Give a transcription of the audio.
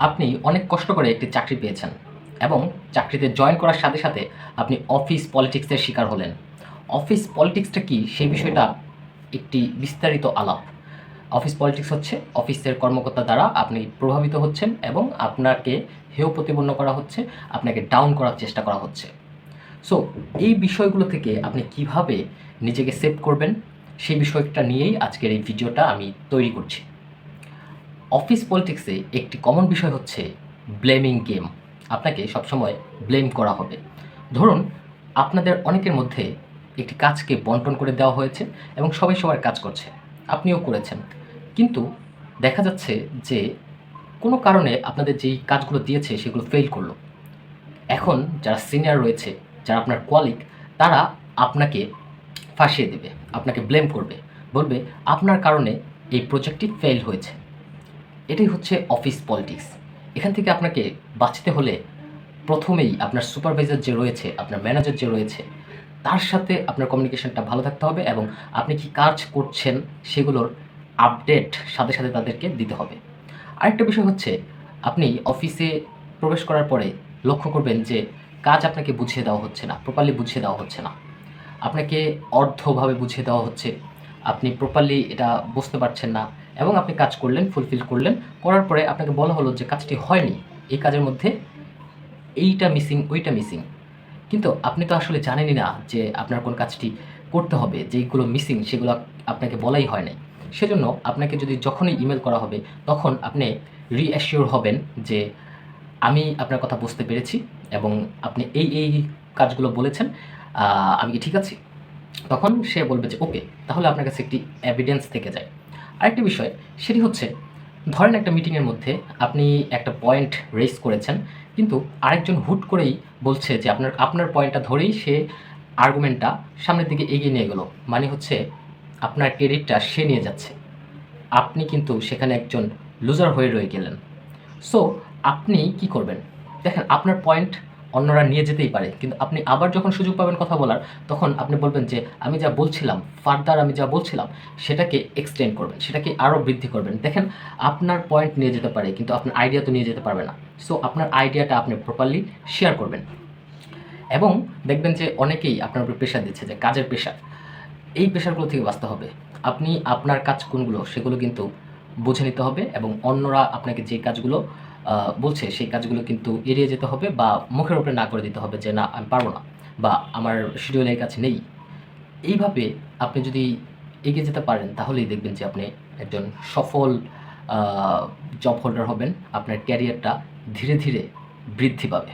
আপনি অনেক কষ্ট করে একটি চাকরি পেয়েছেন এবং চাকরিতে জয়েন করার সাথে সাথে আপনি অফিস পলিটিক্সের শিকার হলেন। অফিস পলিটিক্সটা কি? সেই বিষয়টা একটি বিস্তারিত আলাপ। অফিস পলিটিক্স হচ্ছে অফিসের কর্মকর্তা দ্বারা আপনি প্রভাবিত হচ্ছেন এবং আপনাকে হেয় প্রতিপন্ন করা হচ্ছে, আপনাকে ডাউন করার চেষ্টা করা হচ্ছে। সো এই বিষয়গুলো থেকে আপনি কীভাবে নিজেকে সেভ করবেন? সেই বিষয়টা নিয়েই আজকের এই ভিডিওটা আমি তৈরি করছি। অফিস পলিটিক্সে একটি কমন বিষয় হচ্ছে ব্লেমিং গেম। আপনাকে সবসময় ব্লেম করা হবে। ধরুন, আপনাদের অনেকের মধ্যে একটি কাজকে বন্টন করে দেওয়া হয়েছে এবং সবাই সবার কাজ করছে। আপনিও করেছেন। কিন্তু দেখা যাচ্ছে যে কোনো কারণে আপনাদের যেই কাজগুলো দিয়েছে সেগুলো ফেল করল। এখন যারা সিনিয়র রয়েছে, যারা আপনার কোয়ালিক তারা আপনাকে ফাঁসিয়ে দেবে, আপনাকে ব্লেম করবে। বলবে, আপনার কারণে এই প্রজেক্টটি ফেল হয়েছে। এটাই হচ্ছে অফিস পলিটিক্স এখান থেকে আপনাকে বাঁচতে হলে প্রথমেই আপনার সুপারভাইজার যে রয়েছে, আপনার ম্যানেজার যে রয়েছে, তার সাথে আপনার কমিউনিকেশনটা ভালো থাকতে হবে এবং আপনি কি কাজ করছেন সেগুলোর আপডেট সাথে সাথে তাদেরকে দিতে হবে। আরেকটা বিষয় হচ্ছে, আপনি অফিসে প্রবেশ করার পরে লক্ষ্য করবেন যে কাজ আপনাকে বুঝিয়ে দেওয়া হচ্ছে না প্রপারলি বুঝিয়ে দেওয়া হচ্ছে না। আপনাকে অর্ধভাবে বুঝিয়ে দেওয়া হচ্ছে। আপনি প্রপারলি এটা বুঝতে পারছেন না। এবং আপনি কাজ করলেন ফুলফিল করলেন, করার পরে আপনাকে বলা হলো যে কাজটি হয়নি। এই কাজের মধ্যে এইটা মিসিং ওইটা মিসিং কিন্তু আপনি তো আসলে জানেনই না যে আপনার কোন কাজটি করতে হবে যেগুলো মিসিং সেগুলো আপনাকে বলাই হয় নাই। সেজন্য আপনাকে যদি যখনই ইমেল করা হবে, তখন আপনি রিঅ্যাসিওর হবেন যে আমি আপনার কথা বুঝতে পেরেছি এবং আপনি এই এই কাজগুলো বলেছেন আমি কি ঠিক আছি? তখন সে বলবে যে, ওকে, তাহলে আপনার কাছে একটি এভিডেন্স থেকে যায়। আরেকটি বিষয়, সেটি হচ্ছে, ধরেন একটা মিটিংয়ের মধ্যে আপনি একটা পয়েন্ট রেস করেছেন, কিন্তু আরেকজন হুট করেই বলছে যে আপনার আপনার পয়েন্টটা ধরেই সে আর্গুমেন্টটা সামনের দিকে এগিয়ে নিয়ে গেল। মানে হচ্ছে, আপনার ক্রেডিটটা সে নিয়ে যাচ্ছে। আপনি কিন্তু সেখানে একজন লুজার হয়ে রয়ে গেলেন। সো আপনি কি করবেন? দেখেন, আপনার পয়েন্ট অন্যরা নিয়ে যেতেই পারে। কিন্তু আপনি আবার যখন সুযোগ পাবেন কথা বলার, তখন আপনি বলবেন যে, আমি যা বলছিলাম, ফার্দার আমি যা বলছিলাম, সেটাকে এক্সটেন্ড করবেন, সেটাকে আরও বৃদ্ধি করবেন। দেখেন, আপনার পয়েন্ট নিয়ে যেতে পারে, কিন্তু আপনার আইডিয়া তো নিয়ে যেতে পারবে না। সো আপনার আইডিয়াটা আপনি প্রপারলি শেয়ার করবেন। এবং দেখবেন যে, অনেকেই আপনার উপর প্রেশার দিচ্ছে, যে কাজের প্রেশার এই প্রেশারগুলো থেকে বাঁচতে হবে। আপনি আপনার কাজ কোনগুলো, সেগুলো কিন্তু বুঝে নিতে হবে এবং অন্যরা আপনাকে যে কাজগুলো বলছে সেই কাজগুলো কিন্তু এড়িয়ে যেতে হবে বা মুখের উপরে না করে দিতে হবে যে না, আমি পারব না বা আমার শিডিউলের কাছে নেই। এইভাবে আপনি যদি এগিয়ে যেতে পারেন, তাহলেই দেখবেন যে আপনি একজন সফল জব হোল্ডার হবেন, আপনার ক্যারিয়ারটা ধীরে ধীরে বৃদ্ধি পাবে।